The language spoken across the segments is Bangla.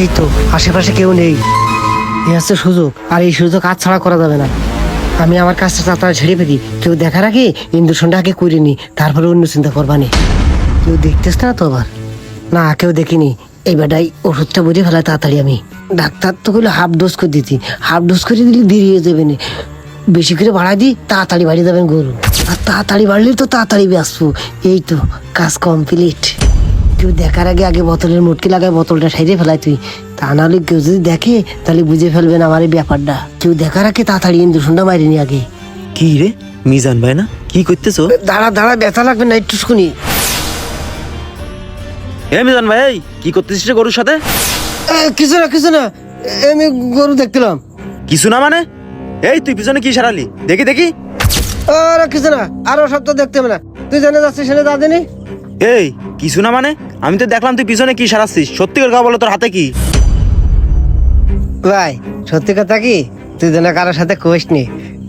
এই তো আশেপাশে কেউ নেই। এই হচ্ছে সুযোগ, আর এই সুযোগ আজ ছাড়া করা যাবে না। আমি আমার কাজটা তাড়াতাড়ি ছেড়ে ফেলি। কেউ দেখার আগে ইন্দুষণটা আগে করে নি, তারপরে অন্য চিন্তা করবা করবানি কেউ দেখতেছ না তো আবার? না, কেউ দেখিনি। এই বেটাই ওষুধটা বুঝে ফেলাই তাড়াতাড়ি আমি। ডাক্তার তো কইলো হাফ ডোজ করে দিতি। হাফ ডোজ করে দিলে দেরি হয়ে যাবে না। বেশি করে বাড়াই দিই তাড়াতাড়ি বাড়িয়ে যাবেন গরু। আর তাড়াতাড়ি বাড়লে তো তাড়াতাড়ি আসব এই তো, কাজ কমপ্লিট কেউ দেখার আগে আগে বোতলের মুটকি লাগায় বোতলটা সাইডে ফেলাই তুই। তা নাহলে কেউ যদি দেখে তাহলে বুঝে ফেলবেন আমার এই ব্যাপারটা। কেউ দেখার আগে তাড়াতাড়ি ইন্দুষণটা মারিনি আগে। কি রে? মিজান ভাই না? কি করতেছো? দাঁড়া দাঁড়া ব্যথা লাগবে না একটু শুনি। এ মিজান ভাই কি করতেছিস রে গরুর সাথে? কিছু না কিছু না। আমি গরু দেখছিলাম কিছু না মানে? এই তুই পিছনে কি সারালি? দেখি দেখি। আরে কিছু না। আরও সব তো দেখতে হবে না। তুই জানে যাচ্ছিস সেটা যা দিনি এই কিছু না মানে? আমি তো দেখলাম তুই পিছনে কি সারাচ্ছিস? সত্যি কথা বলো তোর হাতে কি? ভাই সত্যি কথা কি? তুই যেন কারোর সাথে কোষ নি।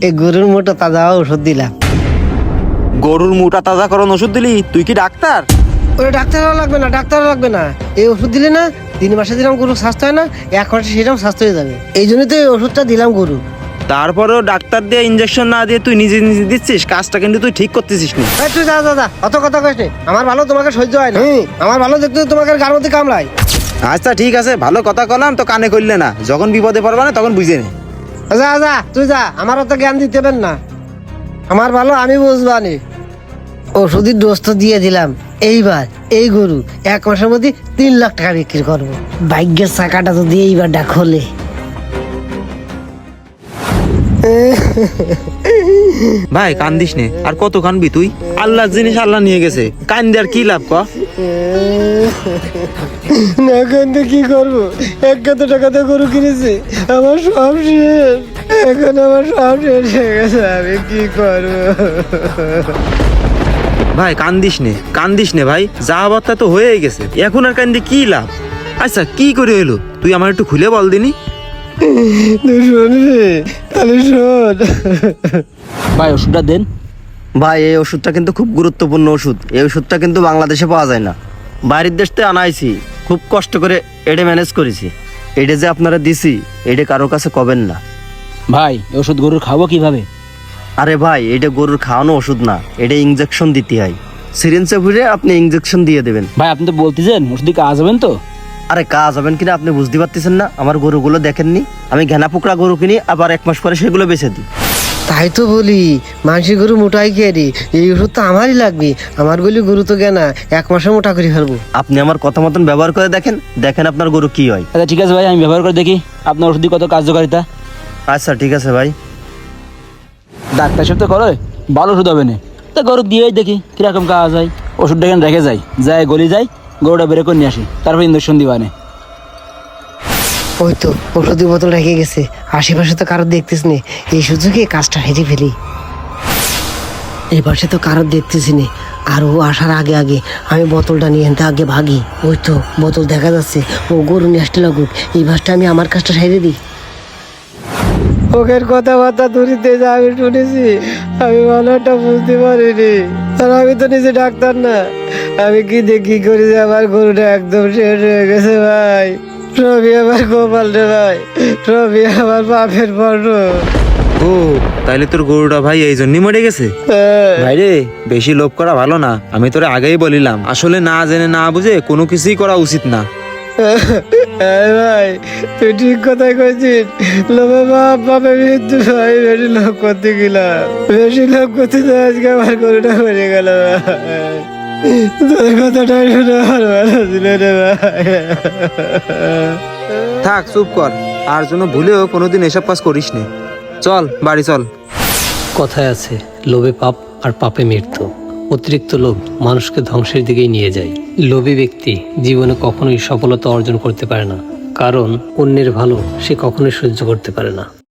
এই গরুর মোটো তাজা ওষুধ দিলাম। গরুর মুটা তাজা করন ওষুধ দিলি? তুই কি ডাক্তার? ওই ডাক্তারও লাগবে না ডাক্তারও লাগবে না। এই ওষুধ দিলে না তিন মাসে দিলাম গরু স্বাস্থ্য হয় না এক মাসে সেরকম স্বাস্থ্য হয়ে যাবে। এই জন্যই তো এই ওষুধটা দিলাম গরু তারপরেও ডাক্তার দিয়ে ইঞ্জেকশন না দিয়ে তুই নিজে নিজে দিচ্ছিস? কাজটা কিন্তু তুই ঠিক করতেছিস না। এই তুই যা যা যা অত কথা নি। আমার ভালো তোমাকে সহ্য হয় না। আমার ভালো দেখতে তোমাকে গার মধ্যে কামড়ায়? আচ্ছা ঠিক আছে ভালো কথা কলাম তো কানে করলে না। যখন বিপদে পড়বা না তখন বুঝে নে। যা যা তুই যা আমার অত জ্ঞান দিতে পারেন না। আমার ভালো আমি বুঝবানি। ওষুধের ডোজ তো দিয়ে দিলাম। এইবার এই গরু এক মাসের মধ্যে তিন লাখ টাকা বিক্রি করব। ভাগ্যের চাকাটা যদি এইবার ডাক খোলে। ভাই কান্দিস নে। আর কত কানবি তুই? আল্লাহর জিনিস আল্লাহ নিয়ে গেছে। কান্দে আর কি লাভ ক? তো কি করব? এক কত গরু কিনেছি আমার সব শেষ। এখন আমার সব শেষ হয়ে গেছে আমি কি করব? ভাই কান্দিস নে কান্দিস নে ভাই। যা হবার তা তো হয়েই গেছে। এখন আর কান্দে কি লাভ? আচ্ছা কি করে এলো তুই আমার একটু খুলে বল দিনি। তুই শুনবি? তাহলে শোন। ভাই ওষুধটা দেন। ভাই এই ওষুধটা কিন্তু খুব গুরুত্বপূর্ণ ওষুধ। এই ওষুধটা কিন্তু বাংলাদেশে পাওয়া যায় না। বাইরের দেশ থেকে আনাইছি। খুব কষ্ট করে এটা ম্যানেজ করেছি। এটা যে আপনারা দিছি এটা কারোর কাছে কবেন না। ভাই ওষুধ গরুর খাব কীভাবে? আরে ভাই এটা গরুর খাওয়ানো ওষুধ না। এটা ইঞ্জেকশন দিতে হয়। সিরিঞ্জে ভরে আপনি ইঞ্জেকশন দিয়ে দেবেন। ভাই আপনি তো বলতেছেন ওষুধ দিয়ে কাজ হবেন তো? আরে কাজ হবেন কিনা আপনি বুঝতে পারতেছেন না আমার গরুগুলো দেখেননি আমি ঘেনা পোকরা গরু কিনি আবার এক মাস পরে সেগুলো বেচে দিই। তাই তো বলি মানসি গরু মোটাই খেয়ে এই ওষুধ তো আমারই লাগবে আমার বলি গরু তো কেনা এক মাসে মোটা করে ফেলব। আপনি আমার কথা মতন ব্যবহার করে দেখেন দেখেন আপনার গরু কি হয়। আচ্ছা ঠিক আছে ভাই আমি ব্যবহার করে দেখি আপনার ওষুধ কত কার্যকারিতা? আচ্ছা ঠিক আছে ভাই। ডাক্তার সাহেব তো করে ভালো ওষুধ হবে না। তা গরু দিয়েই দেখি কীরকম কাজ হয়। ওষুধটা এখানে রেখে যাই যায় গলি যাই গরুটা বের করে নিয়ে আসি। তারপর ইঞ্জেকশন দিবা নে ওই তো ওষুধের বোতল রেখে গেছে। আশেপাশে তো কারোর দেখতেছ নে। এই সুযোগে কাজটা হেরে ফেলি। এই পাশে তো কারোর দেখতেছি নে। আর ও আসার আগে আগে আমি বোতলটা নিয়ে এনতে আগে ভাগি। ওই তো বোতল দেখা যাচ্ছে। ও গরু নিয়ে আসতে লাগুক। এই বাসটা আমি আমার কাজটা সেরে দিই। ওকের কথাবার্তা দূরিতে যা আমি শুনেছি আমি ভালো একটা বুঝতে পারিনি। আর আমি তো নিজে ডাক্তার না। আমি কি দেখি করি যে আমার গরুটা একদম শেষ হয়ে গেছে ভাই? সবই আমার গোপাল রে ভাই। সবই আমার বাপের পণ্য ও তাইলে তোর গরুটা ভাই এই জন্যই মরে গেছে? ভাই রে বেশি লোভ করা ভালো না। আমি তোরে আগেই বলিলাম আসলে না জেনে না বুঝে কোনো কিছুই করা উচিত না। এই ভাই তুই ঠিক কথাই কইছিস। লোভে বাপ বাপে মৃত্যু ভাই বেশি লোভ করতে গেলাম। বেশি লোভ করতে তো আজকে আমার গরুটা মরে গেল ভাই। তোর কথাটা আমার ভালো ছিল রে ভাই। থাক চুপ কর। আর জন্য ভুলেও কোনোদিন এসব কাজ করিস নে চল বাড়ি চল। কথায় আছে লোভে পাপ আর পাপে মৃত্যু। অতিরিক্ত লোভ মানুষকে ধ্বংসের দিকেই নিয়ে যায়। লোভী ব্যক্তি জীবনে কখনোই সফলতা অর্জন করতে পারে না। কারণ অন্যের ভালো সে কখনোই সহ্য করতে পারে না।